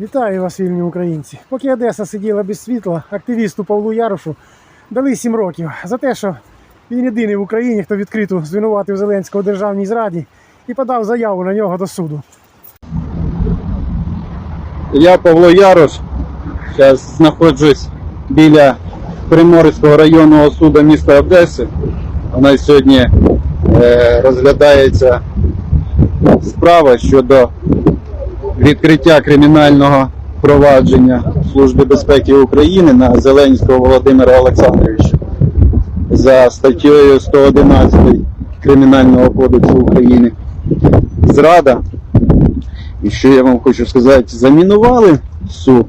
Вітаю вас, вільні українці. Поки Одеса сиділа без світла, активісту Павлу Ярошу дали 7 років за те, що він єдиний в Україні, хто відкрито звинуватив Зеленського державній зраді і подав заяву на нього до суду. Я Павло Ярош. Зараз знаходжусь біля Приморського районного суду міста Одеси. У нас сьогодні е, розглядається справа щодо відкриття кримінального провадження Служби безпеки України на Зеленського Володимира Олександровича за статтею 111 Кримінального кодексу України. Зрада і що я вам хочу сказати, замінували суд,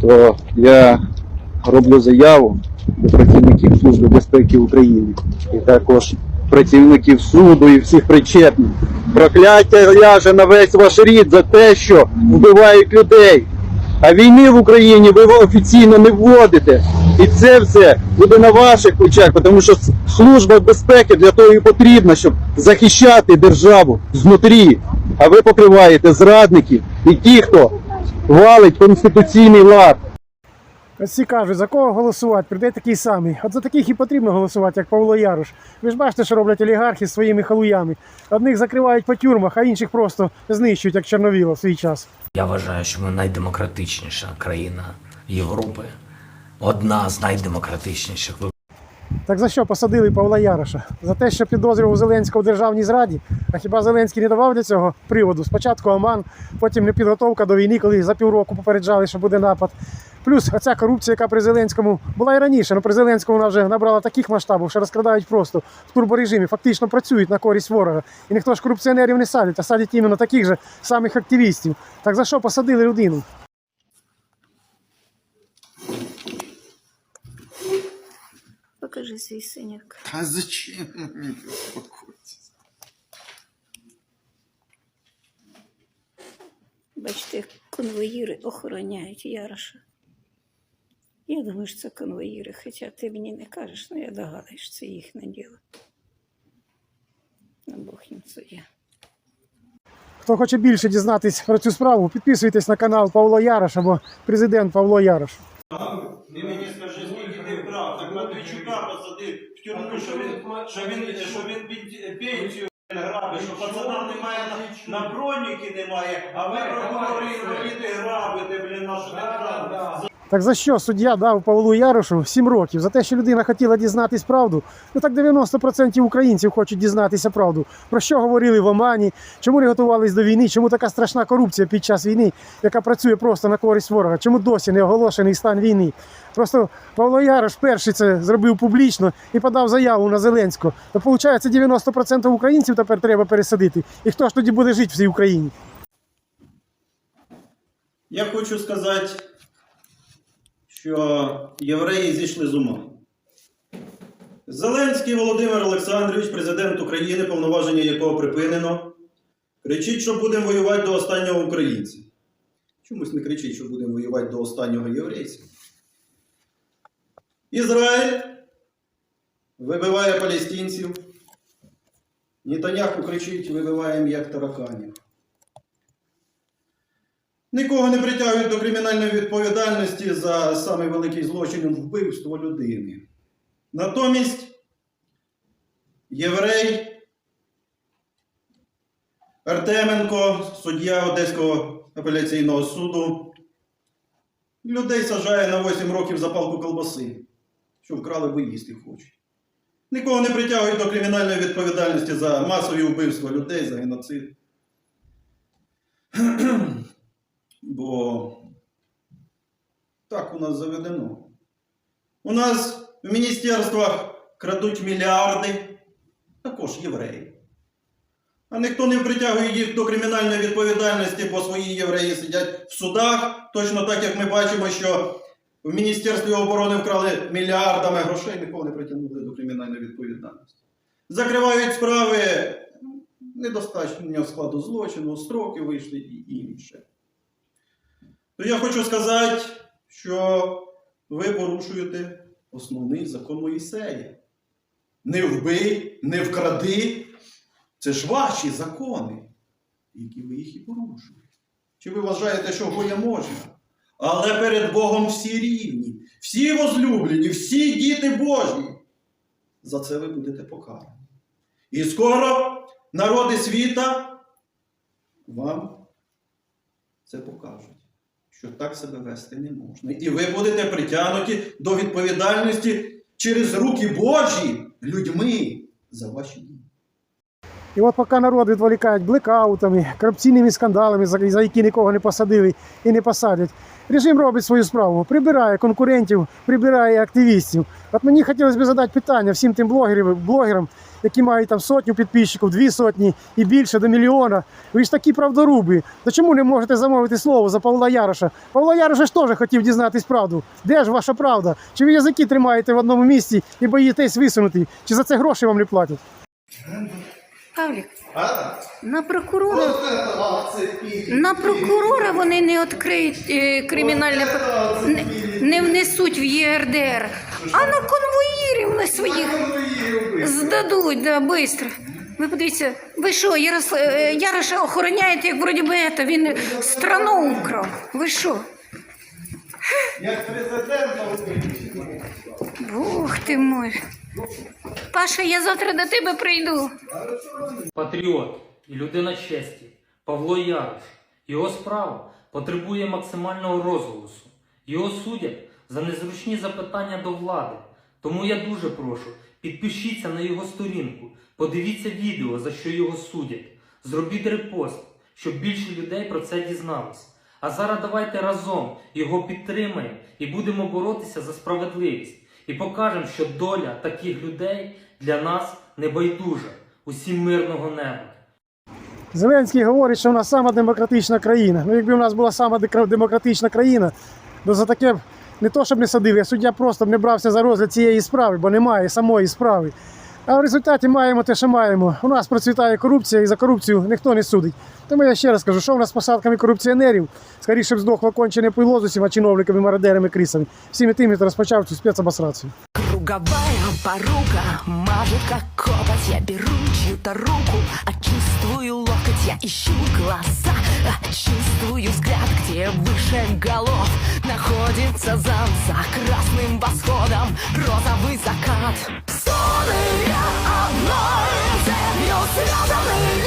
то я роблю заяву до працівників Служби безпеки України і також працівників суду і всіх причетних. Прокляття ляже на весь ваш рід за те, що вбивають людей. А війни в Україні ви офіційно не вводите. І це все буде на ваших плечах, тому що служба безпеки для того і потрібна, щоб захищати державу знутрі. А ви покриваєте зрадників і ті, хто валить конституційний лад. Всі кажуть, за кого голосувати, прийде такий самий. От за таких і потрібно голосувати, як Павло Ярош. Ви ж бачите, що роблять олігархи з своїми халуями. Одних закривають по тюрмах, а інших просто знищують, як Чорновіла в свій час. Я вважаю, що ми найдемократичніша країна Європи, одна з найдемократичніших. Так за що посадили Павла Яроша? За те, що підозрював Зеленського в державній зраді? А хіба Зеленський не давав для цього приводу? Спочатку Оман, потім непідготовка до війни, коли за півроку попереджали, що буде напад. Плюс оця корупція, яка при Зеленському була і раніше, але при Зеленському вона вже набрала таких масштабів, що розкрадають просто в турборежимі, фактично працюють на користь ворога. І ніхто ж корупціонерів не садить, а садять іменно таких же самих активістів. Так за що посадили людину? Покажи свій синяк. А зачем? Успокойтесь. Бачите, конвоїри охороняють Яроша. Я думаю, що це конвоїри, хоча ти мені не кажеш, але я догадуюсь, що це їхнє діло. На Бог їм суддя. Хто хоче більше дізнатись про цю справу, підписуйтесь на канал Павло Ярош або президент Павло Ярош. Ти мені скажи, скільки ти вкрав, так Матвійчука посадив в тюрму, що він, що він, що він під пенсію грабить, що пацанам немає на, на броніки немає, а ви прокурори інваліди грабите, блін, нашу державу. Так за що суддя дав Павлу Ярошу 7 років? За те, що людина хотіла дізнатись правду? Ну так 90% українців хочуть дізнатися правду. Про що говорили в Омані? Чому не готувались до війни? Чому така страшна корупція під час війни, яка працює просто на користь ворога? Чому досі не оголошений стан війни? Просто Павло Ярош перший це зробив публічно і подав заяву на Зеленського. То виходить, 90% українців тепер треба пересадити. І хто ж тоді буде жити в цій Україні? Я хочу сказати, що євреї зійшли з ума. Зеленський Володимир Олександрович, президент України, повноваження якого припинено, кричить, що будемо воювати до останнього українця. Чомусь не кричить, що будемо воювати до останнього єврейця. Ізраїль вибиває палестинців. Нетаняху кричить, вибиваємо як тараканів. Нікого не притягують до кримінальної відповідальності за самий великий злочин вбивство людини. Натомість єврей Артеменко, суддя Одеського апеляційного суду, людей сажає на 8 років за палку колбаси, що вкрали, бо їсти хочуть. Нікого не притягують до кримінальної відповідальності за масові вбивства людей, за геноцид. Бо так у нас заведено. У нас в міністерствах крадуть мільярди, також євреї. А ніхто не притягує їх до кримінальної відповідальності, бо свої євреї сидять в судах, точно так, як ми бачимо, що в Міністерстві оборони вкрали мільярдами грошей, нікого не притягнули до кримінальної відповідальності. Закривають справи недостатньо складу злочину, строки вийшли і інше. То я хочу сказати, що ви порушуєте основний закон Моїсея. Не вбий, не вкради. Це ж ваші закони, які ви їх і порушуєте. Чи ви вважаєте, що гоє можна? Але перед Богом всі рівні, всі возлюблені, всі діти Божі. За це ви будете покарані. І скоро народи світа вам це покажуть, що так себе вести не можна. І ви будете притягнуті до відповідальності через руки Божі людьми за ваші дії. І от поки народ відволікають блекаутами, корупційними скандалами, за які нікого не посадили і не посадять, режим робить свою справу, прибирає конкурентів, прибирає активістів. От мені хотілося б задати питання всім тим блогерам, блогерам, які мають там сотню підписчиків, дві сотні і більше до мільйона. Ви ж такі правдоруби. То чому не можете замовити слово за Павла Яроша? Павло Ярош ж теж хотів дізнатись правду. Де ж ваша правда? Чи ви язики тримаєте в одному місці і боїтесь висунути? Чи за це гроші вам не платять? Павлік, на прокурора, на прокурора вони не відкриють е, кримінальне не, не внесуть в ЄРДР, а на конвоїрів на своїх здадуть, да, швидко. Ви подивіться, ви що, Ярос... е, Яроша охороняєте, як вроді би это, він страну украв. Ви що? Бог ти мой. Паша, я завтра до тебе прийду. Патріот і людина честі Павло Ярош. Його справа потребує максимального розголосу. Його судять за незручні запитання до влади. Тому я дуже прошу, підпишіться на його сторінку, подивіться відео, за що його судять. Зробіть репост, щоб більше людей про це дізналось. А зараз давайте разом його підтримаємо і будемо боротися за справедливість. І покажемо, що доля таких людей для нас не байдужа. Усім мирного неба. Зеленський говорить, що в нас сама демократична країна. Ну, якби в нас була сама демократична країна, то за таке б не то, щоб не садив, я суддя просто б не брався за розгляд цієї справи, бо немає самої справи. А в результаті маємо те, що маємо. У нас процвітає корупція, і за корупцію ніхто не судить. Тому я ще раз кажу, що в нас з посадками корупціонерів, скоріше б здохло кончене пило з усіма чиновниками, мародерами, крісами, Всіми тими, хто розпочав цю спецобосрацію. круговая порука Мажет как копоть, я беру чью-то руку А чувствую локоть, я ищу глаза А чувствую взгляд, где выше голов. Находится зам за красным восходом Розовый закат. Сон и я одной цепью связаны.